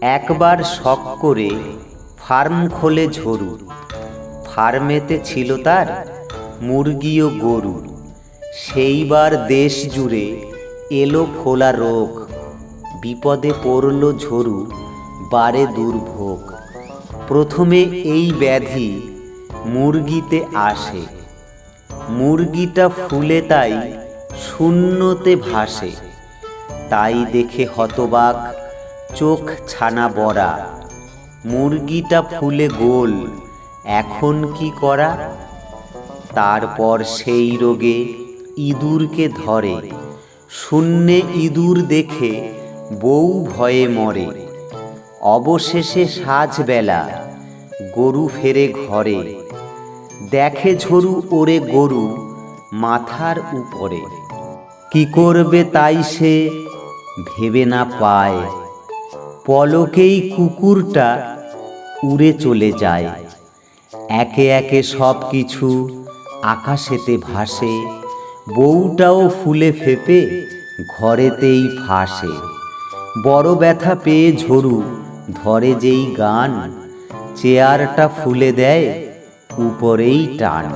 একবার শখ করে ফার্ম খোলে ঝরু। ফার্মেতে ছিল তার মুরগি ও গরু। সেইবার দেশ জুড়ে এলো ফোলা রোগ। বিপদে পড়ল ঝরু, বারে দুর্ভোগ। প্রথমে এই ব্যাধি মুরগিতে আসে। মুরগিটা ফুলে তাই শূন্যতে ভাসে। তাই দেখে হতবাক চোখ ছানা বড়া, মুরগিটা ফুলে গোল, এখন কি করা? তারপর সেই রোগে ইঁদুরকে ধরে, শূন্যে ইঁদুর দেখে বউ ভয়ে মরে, অবশেষে সাজবেলা গরু ফেরে ঘরে, দেখে ঝরু ওরে গরু মাথার উপরে। কি করবে তাই সে ভেবে না পায়। পলকেই কুকুরটা উড়ে চলে যায়। একে একে সব কিছু আকাশেতে ভাসে, বউটাও ফুলে ফেপে ঘরেতেই ফাঁসে বড় ব্যথা পেয়ে ঝরু ধরে যেই গান, চেয়ারটা ফুলে দেয়, উপরেই টান।